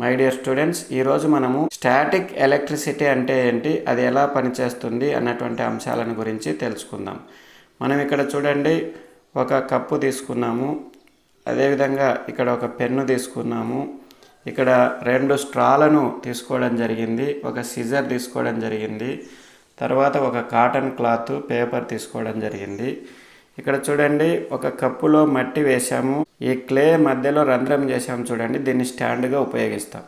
My dear students ఈరోజు మనము static electricity అంటే ఏంటి? అది ఎలా పనిచేస్తుంది అన్నటువంటి అంశాలను గురించి తెలుసుకుందాం. మనం ఇక్కడ చూడండి ఒక కప్పు తీసుకున్నాము. అదేవిధంగా ఇక్కడ ఒక పెన్ను తీసుకున్నాము. ఇక్కడ రెండు స్ట్రాలను తీసుకోవడం జరిగింది ఒక సిజర్ తీసుకోవడం జరిగింది తర్వాత ఒక కాటన్ క్లాత్ పేపర్ తీసుకోవడం జరిగింది. ఇక్కడ చూడండి ఒక కప్పులో మట్టి వేసాము ఈ క్లే మధ్యలో రంధ్రం చేసాము చూడండి దీన్ని స్టాండ్గా ఉపయోగిస్తాం.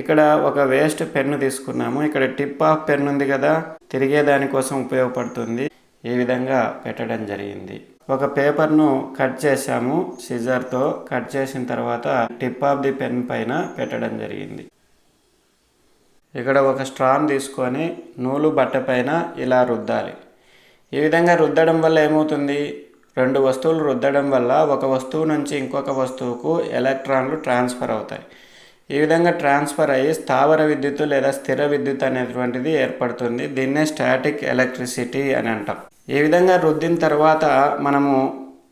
ఇక్కడ ఒక వేస్ట్ పెన్ను తీసుకున్నాము. ఇక్కడ టిప్ ఆఫ్ పెన్ ఉంది కదా తిరిగే దానికోసం ఉపయోగపడుతుంది. ఈ విధంగా పెట్టడం జరిగింది. ఒక పేపర్ను కట్ చేసాము సిజర్తో కట్ చేసిన తర్వాత టిప్ ఆఫ్ ది పెన్ పైన పెట్టడం జరిగింది. ఇక్కడ ఒక స్ట్రాన్ తీసుకొని నూలు బట్ట పైన ఇలా రుద్దాలి. ఈ విధంగా రుద్దడం వల్ల ఏమవుతుంది? రెండు వస్తువులు రుద్దడం వల్ల ఒక వస్తువు నుంచి ఇంకొక వస్తువుకు ఎలక్ట్రాన్లు ట్రాన్స్ఫర్ అవుతాయి. ఈ విధంగా ట్రాన్స్ఫర్ అయ్యి స్థావర విద్యుత్ లేదా స్థిర విద్యుత్ అనేటువంటిది ఏర్పడుతుంది. దీన్నే స్టాటిక్ ఎలక్ట్రిసిటీ అని అంటాం. ఈ విధంగా రుద్దిన తర్వాత మనము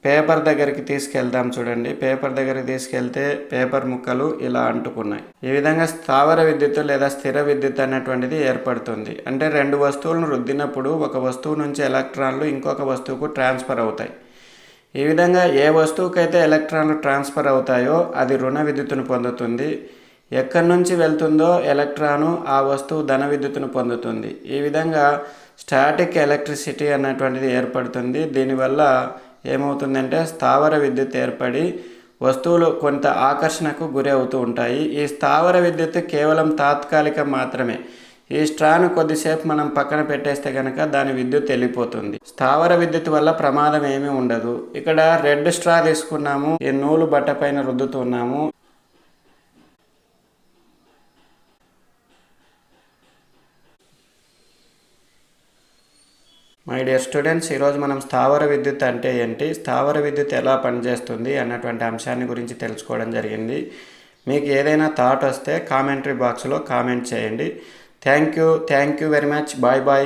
పేపర్ దగ్గరికి తీసుకెళ్తాం చూడండి. పేపర్ దగ్గరికి తీసుకెళ్తే పేపర్ ముక్కలు ఇలా అంటుకున్నాయి. ఈ విధంగా స్థావర విద్యుత్ లేదా స్థిర విద్యుత్ అనేటువంటిది ఏర్పడుతుంది. అంటే రెండు వస్తువులను రుద్దినప్పుడు ఒక వస్తువు నుంచి ఎలక్ట్రాన్లు ఇంకొక వస్తువుకు ట్రాన్స్ఫర్ అవుతాయి. ఈ విధంగా ఏ వస్తువుకైతే ఎలక్ట్రాన్లు ట్రాన్స్ఫర్ అవుతాయో అది రుణ విద్యుత్తును పొందుతుంది. ఎక్కడి నుంచి వెళ్తుందో ఎలక్ట్రాను ఆ వస్తువు ధన విద్యుత్తును పొందుతుంది. ఈ విధంగా స్టాటిక్ ఎలక్ట్రిసిటీ అనేటువంటిది ఏర్పడుతుంది. దీనివల్ల ఏమవుతుందంటే స్థావర విద్యుత్ ఏర్పడి వస్తువులు కొంత ఆకర్షణకు గురి అవుతూ ఉంటాయి. ఈ స్థావర విద్యుత్ కేవలం తాత్కాలిక మాత్రమే. ఈ స్ట్రాను కొద్దిసేపు మనం పక్కన పెట్టేస్తే కనుక దాని విద్యుత్ వెళ్ళిపోతుంది. స్థావర విద్యుత్ వల్ల ప్రమాదం ఏమీ ఉండదు. ఇక్కడ రెడ్ స్ట్రా తీసుకున్నాము. ఈ నూలు బట్ట పైన రుద్దుతున్నాము. మై డియర్ స్టూడెంట్స్ ఈరోజు మనం స్థావర విద్యుత్ అంటే ఏంటి? స్థావర విద్యుత్ ఎలా పనిచేస్తుంది అన్నటువంటి అంశాన్ని గురించి తెలుసుకోవడం జరిగింది. మీకు ఏదైనా థాట్ వస్తే కామెంటరీ బాక్స్లో కామెంట్ చేయండి. Thank you thank you very much bye bye